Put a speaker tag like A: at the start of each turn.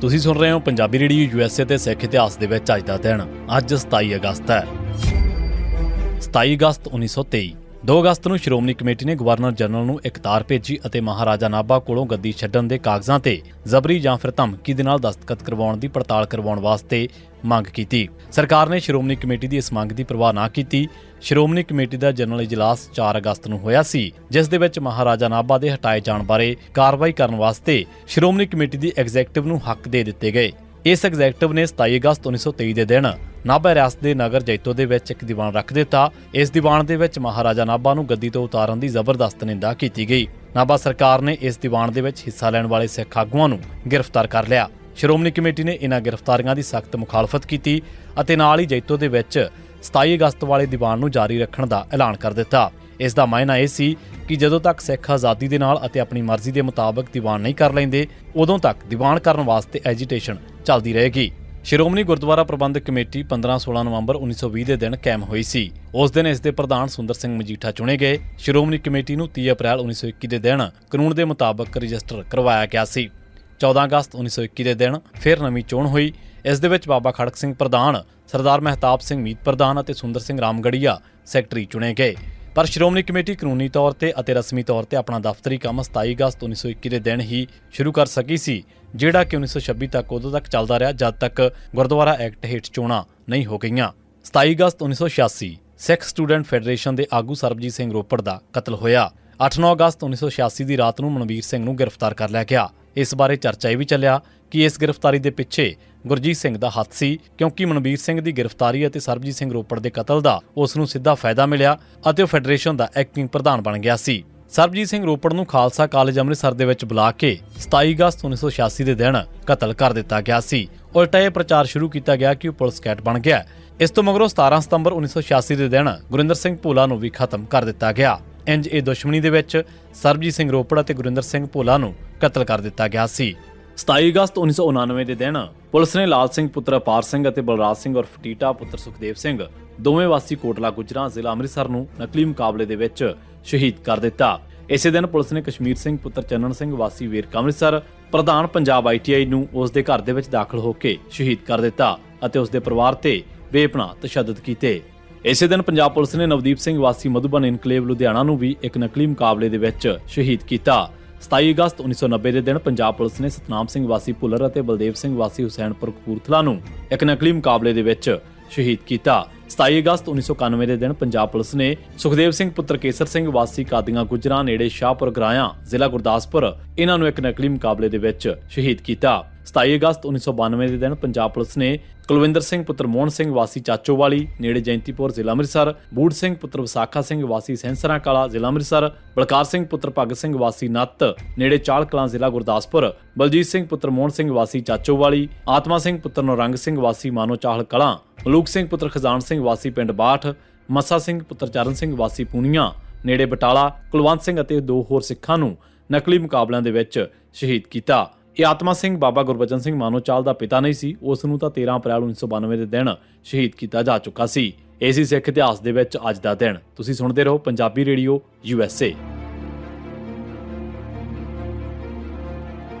A: ਤੁਸੀਂ ਸੁਣ ਰਹੇ ਹੋ ਪੰਜਾਬੀ ਰੇਡੀਓ ਯੂਐਸਏ ਤੇ ਸਿੱਖ ਇਤਿਹਾਸ ਦੇ ਵਿੱਚ ਅੱਜ ਦਾ ਦਿਨ, ਅੱਜ 27 ਅਗਸਤ ਹੈ। 27 ਅਗਸਤ 1923 2 ਅਗਸਤ ਨੂੰ ਸ਼੍ਰੋਮਣੀ ਕਮੇਟੀ ਨੇ ਗਵਰਨਰ ਜਨਰਲ ਨੂੰ ਇੱਕ ਤਾਰ ਭੇਜੀ ਅਤੇ ਮਹਾਰਾਜਾ ਨਾਭਾ ਕੋਲੋਂ ਗੱਦੀ ਛੱਡਣ ਦੇ ਕਾਗਜ਼ਾਂ ਤੇ ਜ਼ਬਰੀ ਜਾਂ ਫਿਰ ਧਮਕੀ ਦੇ ਨਾਲ ਦਸਤਖਤ ਕਰਵਾਉਣ ਦੀ ਪੜਤਾਲ ਕਰਵਾਉਣ ਵਾਸਤੇ ਮੰਗ ਕੀਤੀ। ਸਰਕਾਰ ਨੇ ਸ਼੍ਰੋਮਣੀ ਕਮੇਟੀ ਦੀ ਇਸ ਮੰਗ ਦੀ ਪਰਵਾਹ ਨਾ ਕੀਤੀ। ਸ਼੍ਰੋਮਣੀ ਕਮੇਟੀ ਦਾ ਜਨਰਲ ਇਜਲਾਸ 4 ਅਗਸਤ ਨੂੰ ਹੋਇਆ ਸੀ, ਜਿਸ ਦੇ ਵਿੱਚ ਮਹਾਰਾਜਾ ਨਾਭਾ ਦੇ ਹਟਾਏ ਜਾਣ ਬਾਰੇ ਕਾਰਵਾਈ ਕਰਨ ਵਾਸਤੇ ਸ਼੍ਰੋਮਣੀ ਕਮੇਟੀ ਦੀ ਐਗਜ਼ੈਕਟਿਵ ਨੂੰ ਹੱਕ ਦੇ ਦਿੱਤੇ ਗਏ। ਇਸ ਐਗਜ਼ੈਕਟਿਵ ਨੇ 27 ਅਗਸਤ 1923 ਦੇ ਦਿਨ ਨਾਭਾ ਰਿਆਸਤ ਦੇ ਨਗਰ ਜੈਤੋ ਦੇ ਵਿੱਚ ਇੱਕ ਦੀਵਾਨ ਰੱਖ ਦਿੱਤਾ। ਇਸ ਦੀਵਾਨ ਦੇ ਵਿੱਚ ਮਹਾਰਾਜਾ ਨਾਭਾ ਨੂੰ ਗੱਦੀ ਤੋਂ ਉਤਾਰਨ ਦੀ ਜ਼ਬਰਦਸਤ ਨਿੰਦਾ ਕੀਤੀ ਗਈ। ਨਾਭਾ ਸਰਕਾਰ ਨੇ ਇਸ ਦੀਵਾਨ ਦੇ ਵਿੱਚ ਹਿੱਸਾ ਲੈਣ ਵਾਲੇ ਸਿੱਖ ਆਗੂਆਂ ਨੂੰ ਗ੍ਰਿਫਤਾਰ ਕਰ ਲਿਆ। ਸ਼੍ਰੋਮਣੀ ਕਮੇਟੀ ਨੇ ਇਹਨਾਂ ਗ੍ਰਿਫਤਾਰੀਆਂ ਦੀ ਸਖਤ ਮੁਖਾਲਫਤ ਕੀਤੀ ਅਤੇ ਨਾਲ ਹੀ ਜੈਤੋ ਦੇ ਵਿੱਚ 27 ਅਗਸਤ ਵਾਲੇ ਦੀਵਾਨ ਨੂੰ ਜਾਰੀ ਰੱਖਣ ਦਾ ਐਲਾਨ ਕਰ ਦਿੱਤਾ। ਇਸ ਦਾ ਮਾਇਨਾ ਇਹ ਸੀ ਕਿ ਜਦੋਂ ਤੱਕ ਸਿੱਖ ਆਜ਼ਾਦੀ ਦੇ ਨਾਲ ਅਤੇ ਆਪਣੀ ਮਰਜ਼ੀ ਦੇ ਮੁਤਾਬਕ ਦੀਵਾਨ ਨਹੀਂ ਕਰ ਲੈਂਦੇ, ਉਦੋਂ ਤੱਕ ਦੀਵਾਨ ਕਰਨ ਵਾਸਤੇ ਐਜੀਟੇਸ਼ਨ ਚੱਲਦੀ ਰਹੇਗੀ। ਸ਼੍ਰੋਮਣੀ ਗੁਰਦੁਆਰਾ ਪ੍ਰਬੰਧਕ ਕਮੇਟੀ 15-16 ਨਵੰਬਰ 1920 ਦੇ ਦਿਨ ਕਾਇਮ ਹੋਈ ਸੀ। ਉਸ ਦਿਨ ਇਸ ਦੇ ਪ੍ਰਧਾਨ ਸੁੰਦਰ ਸਿੰਘ ਮਜੀਠਾ ਚੁਣੇ ਗਏ। ਸ਼੍ਰੋਮਣੀ ਕਮੇਟੀ ਨੂੰ 30 ਅਪ੍ਰੈਲ 1921 ਦੇ ਦਿਨ ਕਾਨੂੰਨ ਦੇ ਮੁਤਾਬਕ ਰਜਿਸਟਰ ਕਰਵਾਇਆ ਗਿਆ ਸੀ। 14 ਅਗਸਤ 1921 ਦੇ ਦਿਨ ਫਿਰ ਨਵੀਂ ਚੋਣ ਹੋਈ। ਇਸ ਦੇ ਵਿੱਚ ਬਾਬਾ ਖੜਕ ਸਿੰਘ ਪ੍ਰਧਾਨ, ਸਰਦਾਰ ਮਹਿਤਾਬ ਸਿੰਘ ਮੀਤ ਪ੍ਰਧਾਨ ਅਤੇ ਸੁੰਦਰ ਸਿੰਘ ਰਾਮਗੜੀਆ ਸੈਕਟਰੀ ਚੁਣੇ ਗਏ। ਪਰ ਸ਼੍ਰੋਮਣੀ ਕਮੇਟੀ ਕਾਨੂੰਨੀ ਤੌਰ ਤੇ ਅਤੇ ਰਸਮੀ ਤੌਰ ਤੇ ਆਪਣਾ ਦਫ਼ਤਰੀ ਕੰਮ 27 ਅਗਸਤ 1921 ਦੇ ਦਿਨ ਹੀ ਸ਼ੁਰੂ ਕਰ ਸਕੀ ਸੀ, ਜਿਹੜਾ ਕਿ 1926 ਤੱਕ ਉਦੋਂ ਤੱਕ ਚੱਲਦਾ ਰਿਹਾ ਜਦ ਤੱਕ ਗੁਰਦੁਆਰਾ ਐਕਟ ਹੇਠ ਚੋਣਾਂ ਨਹੀਂ ਹੋ ਗਈਆਂ। 27 ਅਗਸਤ 1986 ਸਿੱਖ ਸਟੂਡੈਂਟ ਫੈਡਰੇਸ਼ਨ ਦੇ ਆਗੂ ਸਰਬਜੀਤ ਸਿੰਘ ਰੋਪੜ ਦਾ ਕਤਲ ਹੋਇਆ। 8-9 ਅਗਸਤ 1986 ਦੀ ਰਾਤ ਨੂੰ ਮਨਵੀਰ ਸਿੰਘ ਨੂੰ ਗ੍ਰਿਫਤਾਰ ਕਰ ਲਿਆ ਗਿਆ। ਇਸ ਬਾਰੇ ਚਰਚਾ ਇਹ ਵੀ ਚੱਲਿਆ ਕਿ ਇਸ ਗ੍ਰਿਫਤਾਰੀ ਦੇ ਪਿੱਛੇ ਗੁਰਜੀਤ ਸਿੰਘ ਦਾ ਹੱਥ ਸੀ, ਕਿਉਂਕਿ ਮਨਵੀਰ ਸਿੰਘ ਦੀ ਗ੍ਰਿਫਤਾਰੀ ਅਤੇ ਸਰਬਜੀਤ ਸਿੰਘ ਰੋਪੜ ਦੇ ਕਤਲ ਦਾ ਉਸ ਨੂੰ ਸਿੱਧਾ ਫਾਇਦਾ ਮਿਲਿਆ ਅਤੇ ਉਹ ਫੈਡਰੇਸ਼ਨ ਦਾ ਐਕਟਿੰਗ ਪ੍ਰਧਾਨ ਬਣ ਗਿਆ ਸੀ। ਸਰਬਜੀਤ ਸਿੰਘ ਰੋਪੜ ਨੂੰ ਖਾਲਸਾ ਕਾਲਜ ਅੰਮ੍ਰਿਤਸਰ ਦੇ ਵਿੱਚ ਬੁਲਾ ਕੇ 27 ਅਗਸਤ 1986 ਦੇ ਦਿਨ ਕਤਲ ਕਰ ਦਿੱਤਾ ਗਿਆ ਸੀ। ਉਲਟਾ ਇਹ ਪ੍ਰਚਾਰ ਸ਼ੁਰੂ ਕੀਤਾ ਗਿਆ ਕਿ ਉਹ ਪੁਲਿਸ ਕੈਟ ਬਣ ਗਿਆ। ਇਸ ਤੋਂ ਮਗਰੋਂ 17 ਸਤੰਬਰ 1986 ਦੇ ਦਿਨ ਗੁਰਿੰਦਰ ਸਿੰਘ ਭੋਲਾ ਨੂੰ ਵੀ ਖਤਮ ਕਰ ਦਿੱਤਾ ਗਿਆ। ਇੰਜ ਇਹ ਦੁਸ਼ਮਣੀ ਦੇ ਵਿੱਚ ਸਰਬਜੀਤ ਸਿੰਘ ਰੋਪੜ ਅਤੇ ਗੁਰਿੰਦਰ ਸਿੰਘ ਭੋਲਾ ਨੂੰ ਕਤਲ ਕਰ ਦਿੱਤਾ ਗਿਆ ਸੀ। 27 ਅਗਸਤ 1999 ਦੇ ਦਿਨ ਪੁਲਿਸ ਨੇ ਲਾਲ ਸਿੰਘ ਪੁੱਤਰ ਅਪਾਰ ਸਿੰਘ ਅਤੇ ਬਲਰਾਜ ਸਿੰਘ ਉਰਫ ਟੀਟਾ ਪੁੱਤਰ ਸੁਖਦੇਵ ਸਿੰਘ, ਦੋਵੇਂ ਵਾਸੀ ਕੋਟਲਾ ਗੁਜਰਾਂ ਜ਼ਿਲ੍ਹਾ ਅੰਮ੍ਰਿਤਸਰ ਨੂੰ ਨਕਲੀ ਮੁਕਾਬਲੇ ਦੇ ਵਿੱਚ ਸ਼ਹੀਦ ਕਰ ਦਿੱਤਾ। ਇਸੇ ਦਿਨ ਪੁਲਿਸ ਨੇ ਕਸ਼ਮੀਰ ਸਿੰਘ ਪੁੱਤਰ ਚੰਨਣ ਸਿੰਘ ਵਾਸੀ ਵੇਰਕਾ ਅੰਮ੍ਰਿਤਸਰ, ਪ੍ਰਧਾਨ ਪੰਜਾਬ ਆਈਟੀਆਈ ਨੂੰ ਉਸ ਦੇ ਘਰ ਦੇ ਵਿੱਚ ਦਾਖਲ ਹੋ ਕੇ ਸ਼ਹੀਦ ਕਰ ਦਿੱਤਾ ਅਤੇ ਉਸ ਦੇ ਪਰਿਵਾਰ ਤੇ ਬੇਪਨਾਹ ਤਸ਼ੱਦਦ ਕੀਤੇ। ਇਸੇ ਦਿਨ ਪੰਜਾਬ ਪੁਲਿਸ ਨੇ ਨਵਦੀਪ ਸਿੰਘ ਵਾਸੀ ਮਧੂਬਨ ਇਨਕਲੇਵ ਲੁਧਿਆਣਾ ਨੂੰ ਵੀ ਇੱਕ ਨਕਲੀ ਮੁਕਾਬਲੇ ਦੇ ਵਿੱਚ ਸ਼ਹੀਦ ਕੀਤਾ। 27 ਅਗਸਤ 1990 ਦੇ ਦਿਨ ਪੰਜਾਬ ਪੁਲਿਸ ਨੇ ਸਤਨਾਮ ਸਿੰਘ ਵਾਸੀ ਭੁੱਲਰ ਅਤੇ ਬਲਦੇਵ ਸਿੰਘ ਵਾਸੀ ਹੁਸੈਨਪੁਰ ਕਪੂਰਥਲਾ ਨੂੰ ਇੱਕ ਨਕਲੀ ਮੁਕਾਬਲੇ ਦੇ ਵਿੱਚ ਸ਼ਹੀਦ ਕੀਤਾ। 27 ਅਗਸਤ 1991 ਦੇ ਦਿਨ ਪੰਜਾਬ ਪੁਲਿਸ ਨੇ ਸੁਖਦੇਵ ਸਿੰਘ ਪੁੱਤਰ ਕੇਸਰ ਸਿੰਘ ਵਾਸੀ ਕਾਦੀਆਂ ਗੁਜਰਾਂ ਨੇੜੇ ਸ਼ਾਹਪੁਰ ਗਰਾਇਆ, ਜ਼ਿਲ੍ਹਾ ਗੁਰਦਾਸਪੁਰ, ਇਹਨਾਂ ਨੂੰ ਇੱਕ ਨਕਲੀ ਮੁਕਾਬਲੇ ਦੇ ਵਿੱਚ ਸ਼ਹੀਦ ਕੀਤਾ। 27 ਅਗਸਤ 1992 ਦੇ ਦਿਨ ਪੰਜਾਬ ਪੁਲਿਸ ਨੇ ਕੁਲਵਿੰਦਰ ਸਿੰਘ ਪੁੱਤਰ ਮੋਹਨ ਸਿੰਘ ਵਾਸੀ ਚਾਚੋਵਾਲੀ, ਨੇੜੇ ਜੈਂਤੀਪੁਰ, ਜ਼ਿਲ੍ਹਾ ਅੰਮ੍ਰਿਤਸਰ, ਬੂੜ ਸਿੰਘ ਪੁੱਤਰ ਵਿਸਾਖਾ ਸਿੰਘ ਵਾਸੀ ਸੈਂਸਰਾ ਕਲਾ ਜ਼ਿਲ੍ਹਾ ਅੰਮ੍ਰਿਤਸਰ, ਬਲਕਾਰ ਸਿੰਘ ਪੁੱਤਰ ਭਗਤ ਸਿੰਘ ਵਾਸੀ ਨੱਤ, ਨੇੜੇ ਚਾਲ ਕਲਾਂ ਜ਼ਿਲ੍ਹਾ ਗੁਰਦਾਸਪੁਰ, ਬਲਜੀਤ ਸਿੰਘ ਪੁੱਤਰ ਮੋਹਨ ਸਿੰਘ ਵਾਸੀ ਚਾਚੋਵਾਲੀ, ਆਤਮਾ ਸਿੰਘ ਪੁੱਤਰ ਨੌਰੰਗ ਸਿੰਘ ਵਾਸੀ ਮਾਨੋ ਚਾਹਲ ਕਲਾਂ ਮਲੂਕ ਸਿੰਘ, ਪੁੱਤਰ ਖਜ਼ਾਨ ਸਿੰਘ, ਵਾਸੀ ਪਿੰਡ ਬਾਠ, ਮੱਸਾ ਸਿੰਘ, ਪੁੱਤਰ ਚਰਨ ਸਿੰਘ, ਵਾਸੀ ਪੂਨੀਆਂ, ਨੇੜੇ ਬਟਾਲਾ, ਕੁਲਵੰਤ ਸਿੰਘ ਅਤੇ ਦੋ ਹੋਰ ਸਿੱਖਾਂ ਨੂੰ ਨਕਲੀ ਮੁਕਾਬਲਿਆਂ ਦੇ ਵਿੱਚ ਸ਼ਹੀਦ ਕੀਤਾ। ਇਹ ਆਤਮਾ ਸਿੰਘ ਬਾਬਾ ਗੁਰਬਚਨ ਸਿੰਘ ਮਾਨੋਚਾਲ ਦਾ ਪਿਤਾ ਨਹੀਂ ਸੀ, ਉਸ ਨੂੰ ਤਾਂ 13 ਅਪ੍ਰੈਲ 1992 ਦੇ ਦਿਨ ਸ਼ਹੀਦ ਕੀਤਾ ਜਾ ਚੁੱਕਾ ਸੀ। ਇਹ ਸੀ ਸਿੱਖ ਇਤਿਹਾਸ ਦੇ ਵਿੱਚ ਅੱਜ ਦਾ ਦਿਨ। ਤੁਸੀਂ ਸੁਣਦੇ ਰਹੋ ਪੰਜਾਬੀ ਰੇਡੀਓ ਯੂਐਸਏ